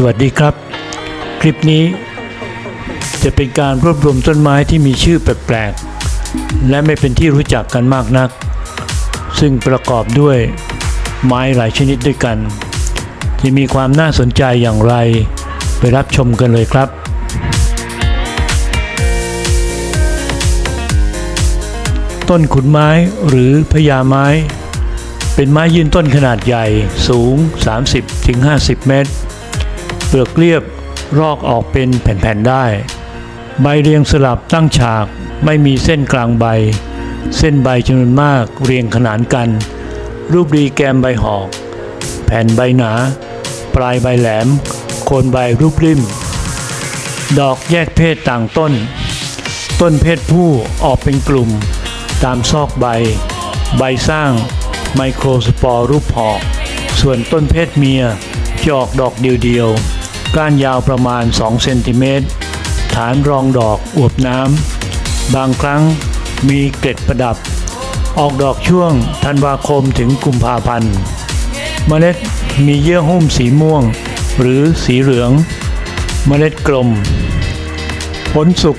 สวัสดีครับ คลิปนี้จะเป็นการรวบรวมต้นไม้ที่มีชื่อแปลกๆ และไม่เป็นที่รู้จักกันมากนัก ซึ่งประกอบด้วยไม้หลายชนิดด้วยกัน จะมีความน่าสนใจอย่างไร ไปรับชมกันเลยครับ ต้นขุนไม้หรือพญาไม้ เป็นไม้ยืนต้นขนาดใหญ่สูง 30-50 เมตร เปลือกเรียบรอกออกเป็นแผ่นๆได้ ใบเรียงสลับตั้งฉากไม่มีเส้นกลางใบ เส้นใบจำนวนมากเรียงขนานกัน รูปรีแกมใบหอก แผ่นใบหนา ปลายใบแหลม โคนใบรูปริม ดอกแยกเพศต่างต้น ต้นเพศผู้ออกเป็นกลุ่ม ตามซอกใบ ใบสร้างไมโครสปอร์รูปหอก ส่วนต้นเพศเมียจะออกดอกเดียวๆ ก้านยาวประมาณ 2 เซนติเมตร ฐานรองดอกอวบน้ำ บางครั้งมีเกล็ดประดับ ออกดอกช่วงธันวาคมถึงกุมภาพันธ์ เมล็ดมีเยื่อหุ้มสีม่วง หรือสีเหลือง เมล็ดกลม ผลสุก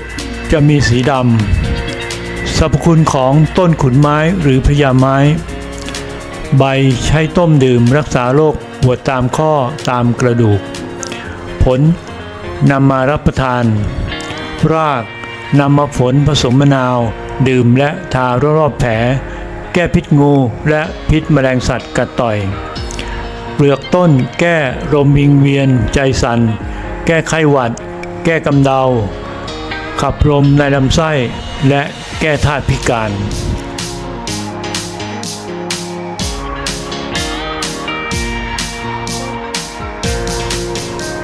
จะมีสีดำ สรรพคุณของต้นขุนไม้หรือพญาไม้ ใบใช้ต้มดื่มรักษาโรคปวดตามข้อตามกระดูก ผลนำมารับประทาน รากนำมาฝนผสมมะนาว ดื่มและทารอบๆแผล แก้พิษงูและพิษแมลงสัตว์กัดต่อย เปลือกต้นแก้ลมวิงเวียนใจสัน่น แก้ไข้หวัด แก้กำเดา ขับลมในลำไส้และแก้ธาตุพิการ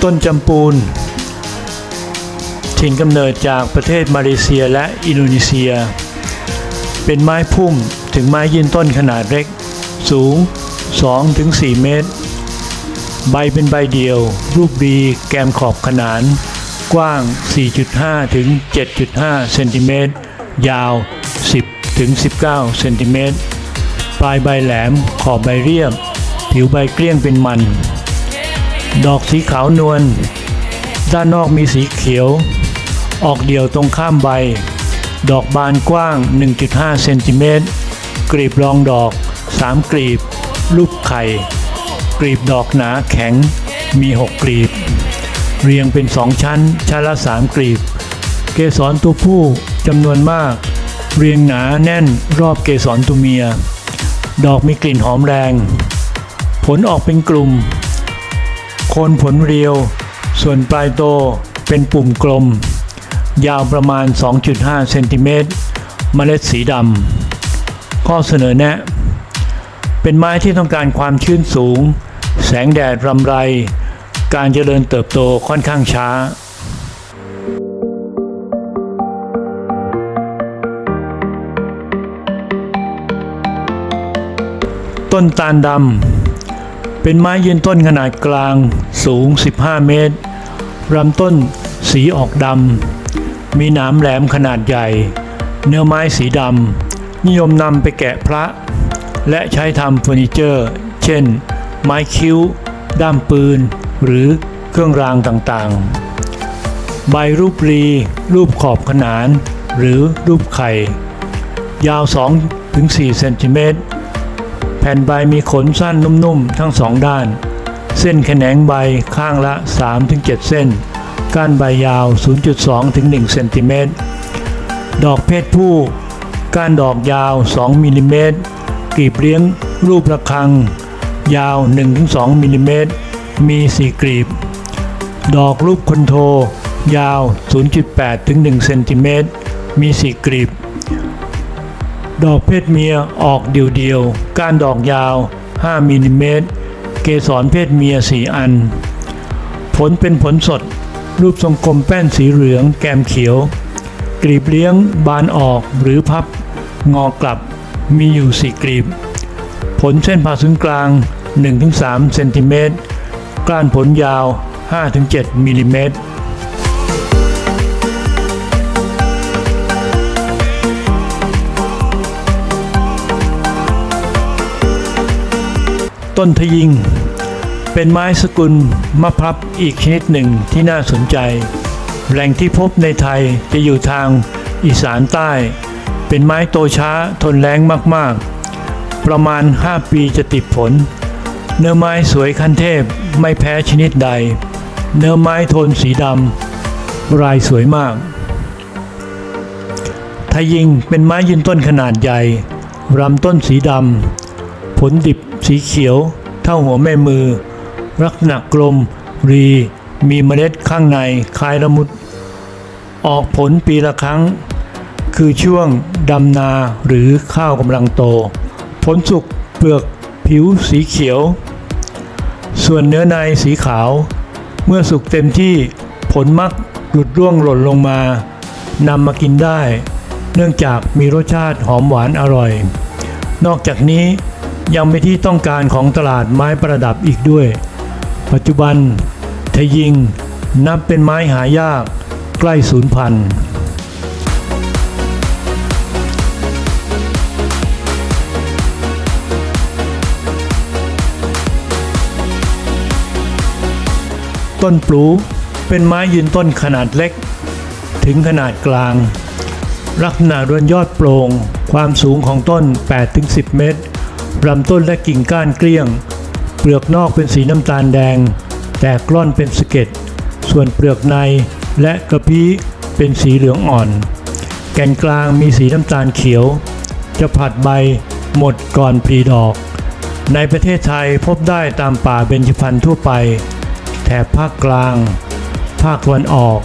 ต้นจำปูน ถิ่นกำเนิดจากประเทศมาเลเซียและอินโดนีเซีย เป็นไม้พุ่มถึงไม้ยืนต้นขนาดเล็ก สูง 2-4 เมตร ใบเป็นใบเดียว รูปดีแกมขอบขนาน กว้าง 4.5 ถึง 7.5 เซนติเมตร ยาว 10 ถึง 19 เซนติเมตร ปลายใบแหลม ขอบใบเรียบ ผิวใบเกลี้ยงเป็นมัน ดอกสีขาวนวล ด้านนอกมีสีเขียว ออกเดี่ยวตรงข้ามใบ ดอกบานกว้าง 1.5 เซนติเมตร กลีบรองดอก 3 กลีบ รูปไข่ กลีบดอกหนาแข็ง มี 6 กลีบ เรียงเป็นสองชั้น ชั้นละ 3 กลีบ เกสรตัวผู้จำนวนมาก เรียงหนาแน่นรอบเกสรตัวเมีย ดอกมีกลิ่นหอมแรง ผลออกเป็นกลุ่ม โคนผลเรียว ส่วนปลายโตเป็นปุ่มกลม ยาวประมาณ 2.5 เซนติเมตร เมล็ดสีดำข้อเสนอแนะ เป็นไม้ที่ต้องการความชื้นสูง แสงแดดรำไร การเจริญเติบโตค่อนข้างช้าต้นตาลดำ เป็นไม้ยืนต้นขนาดกลางสูง 15 เมตรลำต้นสีออกดำ มีหนามแหลมขนาดใหญ่ เนื้อไม้สีดำ นิยมนำไปแกะพระ และใช้ทำเฟอร์นิเจอร์ เช่น ไม้คิ้ว ด้ามปืน หรือเครื่องรางต่างๆ ใบรูปรี รูปขอบขนาน หรือรูปไข่ ยาว 2-4 เซนติเมตร ผ่นใบมีขนสั้นนุ่มๆ ทั้งสองด้าน เส้นแขนงใบข้างละ 3-7 เส้น ก้านใบยาว 0.2-1 เซนติเมตร ดอกเพศผู้ ก้านดอกยาว 2 มิลลิเมตรกลีบเลี้ยงรูประฆัง ยาว 1-2 มิลลิเมตร มี 4 กลีบ ดอกรูปคนโท ยาว 0.8-1 เซนติเมตร มี 4 กลีบ ดอกเพศเมียออกเดี่ยวๆ ก้านดอกยาว 5มิลลิเมตร เกสรเพศเมีย 4 อัน ผลเป็นผลสด รูปทรงกลมแป้นสีเหลืองแกมเขียว กลีบเลี้ยงบานออกหรือพับ งอกลับ มีอยู่ 4 กลีบ ผลเส้นผ่าศูนย์กลาง 1-3 เซนติเมตร ก้านผลยาว 5-7มิลลิเมตร ต้นทะยิง เป็นไม้สกุลมะพร้าวอีกชนิดหนึ่งที่น่าสนใจ แหล่งที่พบในไทยจะอยู่ทางอีสานใต้ เป็นไม้โตช้าทนแรงมากๆ ประมาณ 5 ปีจะติดผล เนื้อไม้สวยขั้นเทพไม่แพ้ชนิดใด เนื้อไม้โทนสีดำรายสวยมากทยิงเป็นไม้ยืนต้นขนาดใหญ่ลำต้นสีดำ ผลดิบสีเขียว เท่าหัวแม่มือ ลักษณะกลม รี มีเมล็ดข้างในคล้ายละมุด ออกผลปีละครั้ง คือช่วงดำนาหรือข้าวกำลังโต ผลสุกเปลือกผิวสีเขียว ส่วนเนื้อในสีขาว เมื่อสุกเต็มที่ผลมักหลุดร่วงหล่นลงมานำมากินได้ เนื่องจากมีรสชาติหอมหวานอร่อย นอกจากนี้ ยังเป็นที่ต้องการของตลาดไม้ประดับอีกด้วย ปัจจุบันทยิงนับเป็นไม้หายากใกล้สูญพันธุ์ต้นปลูเป็นไม้ยืนต้นขนาดเล็ก ถึงขนาดกลาง ลักษณะรวนยอดโปร่งความสูงของต้น 8-10 เมตร ลำต้นและกิ่งก้านเกลี้ยง เปลือกนอกเป็นสีน้ำตาลแดง แตกกล้อนเป็นสะเก็ด ส่วนเปลือกในและกระพี้เป็นสีเหลืองอ่อน แกนกลางมีสีน้ำตาลเขียว จะผัดใบหมดก่อนปลีดอก ในประเทศไทยพบได้ตามป่าเบญจพรรณทั่วไป แถบภาคกลาง ภาคตะวันออก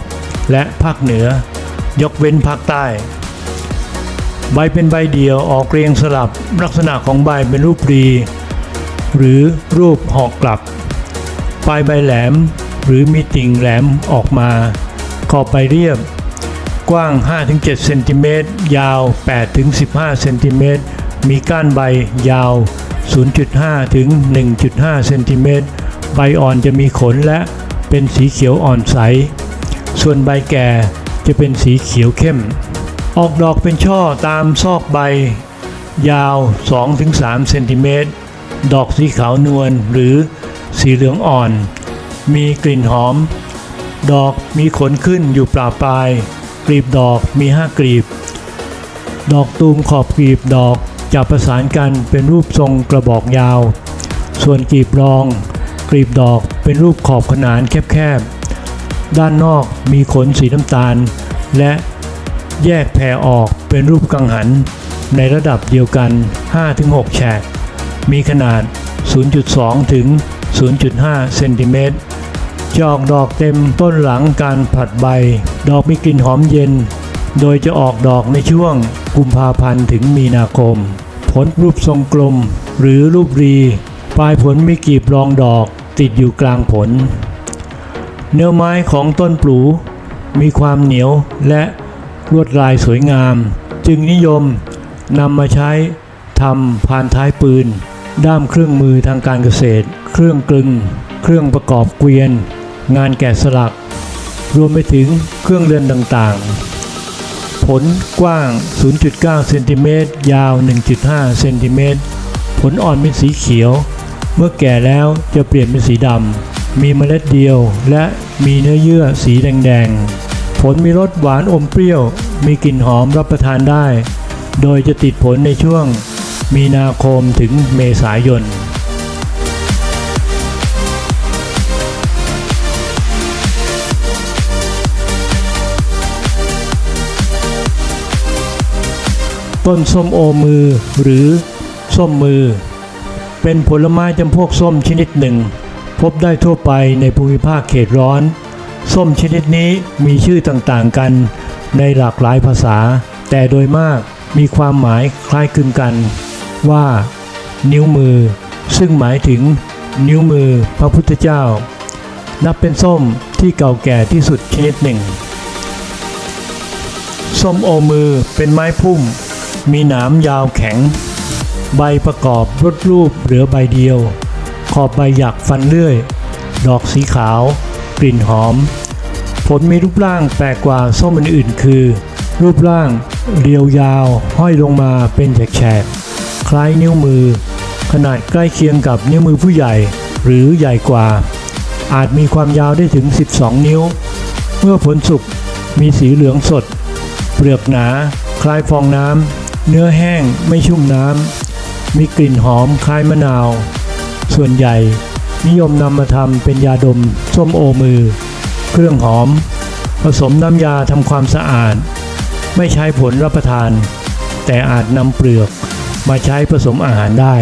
และภาคเหนือ ยกเว้นภาคใต้ ใบเป็นใบเดียวออกเรียงสลับลักษณะของใบเป็นรูปรี หรือรูปหอกกลับ ปลายใบแหลมหรือมีติ่งแหลมออกมาขอบใบเรียบ กว้าง 5-7 เซนติเมตรยาว 8-15 เซนติเมตรมีก้านใบยาว 0.5 ถึง 1.5 เซนติเมตร ใบอ่อนจะมีขนและเป็นสีเขียวอ่อนใส ส่วนใบแก่จะเป็นสีเขียวเข้ม ออกดอกเป็นช่อตามซอกใบ ยาว 2-3 เซนติเมตร ดอกสีขาวนวลหรือสีเหลืองอ่อน มีกลิ่นหอม ดอกมีขนขึ้นอยู่ปลาปลาย กลีบดอกมี 5 กลีบ ดอกตูมขอบกลีบดอกจะประสานกันเป็นรูปทรงกระบอกยาว ส่วนกลีบรอง กลีบดอกเป็นรูปขอบขนานแคบๆ ด้านนอกมีขนสีน้ำตาล และ แยกแผ่ออกเป็นรูปกังหัน ในระดับเดียวกัน 5-6 แฉก มีขนาด 0.2 ถึง 0.5 เซนติเมตรจอกดอกเต็มต้นหลังการผลัดใบ ดอกมีกลิ่นหอมเย็น โดยจะออกดอกในช่วงกุมภาพันธ์ถึงมีนาคม ผลรูปทรงกลม หรือรูปรี ปลายผลมีกีบรองดอกติดอยู่กลางผล เนื้อไม้ของต้นปลูมีความเหนียวและ ลวดลายสวยงาม จึงนิยมนำมาใช้ทำพานท้ายปืน ด้ามเครื่องมือทางการเกษตร เครื่องกลึง เครื่องประกอบเกวียน งานแกะสลัก รวมไปถึงเครื่องเรือนต่างๆ ผลกว้าง 0.9 เซนติเมตร ยาว 1.5 เซนติเมตร ผลอ่อนเป็นสีเขียว เมื่อแก่แล้วจะเปลี่ยนเป็นสีดำ มีเมล็ดเดียวและมีเนื้อเยื่อสีแดงๆ ผลมีรสหวานอมเปรี้ยว มีกลิ่นหอมรับประทานได้ โดยจะติดผลในช่วงมีนาคมถึงเมษายน ต้นส้มโอมือหรือส้มมือ เป็นผลไม้จำพวกส้มชนิดหนึ่ง พบได้ทั่วไปในภูมิภาคเขตร้อน ส้มชนิดนี้มีชื่อต่างๆกันในหลากหลายภาษา แต่โดยมากมีความหมายคล้ายคลึงกัน ว่า นิ้วมือ ซึ่งหมายถึง นิ้วมือพระพุทธเจ้า นับเป็นส้มที่เก่าแก่ที่สุดชนิดหนึ่ง ส้มโอมือเป็นไม้พุ่ม มีหนามยาวแข็ง ใบประกอบรดรูปเหลือใบเดียว ขอบใบหยักฟันเลื่อย ดอกสีขาว กลิ่นหอม ผลมีรูปร่างแปลกกว่าส้มอื่นๆ คือ รูปร่างเรียวยาว ห้อยลงมาเป็นแฉกๆ คล้ายนิ้วมือ ขนาดใกล้เคียงกับนิ้วมือผู้ใหญ่ หรือใหญ่กว่า อาจมีความยาวได้ถึง 12 นิ้ว เมื่อผลสุกมีสีเหลืองสด เปลือกหนา คล้ายฟองน้ำ เนื้อแห้งไม่ชุ่มน้ำมีกลิ่นหอมคล้ายมะนาว ส่วนใหญ่ นิยมนำมาทำเป็นยาดม ส้มโอมือ เครื่องหอม ผสมน้ำยาทำความสะอาด ไม่ใช้ผลรับประทาน แต่อาจนำเปลือกมาใช้ผสมอาหารได้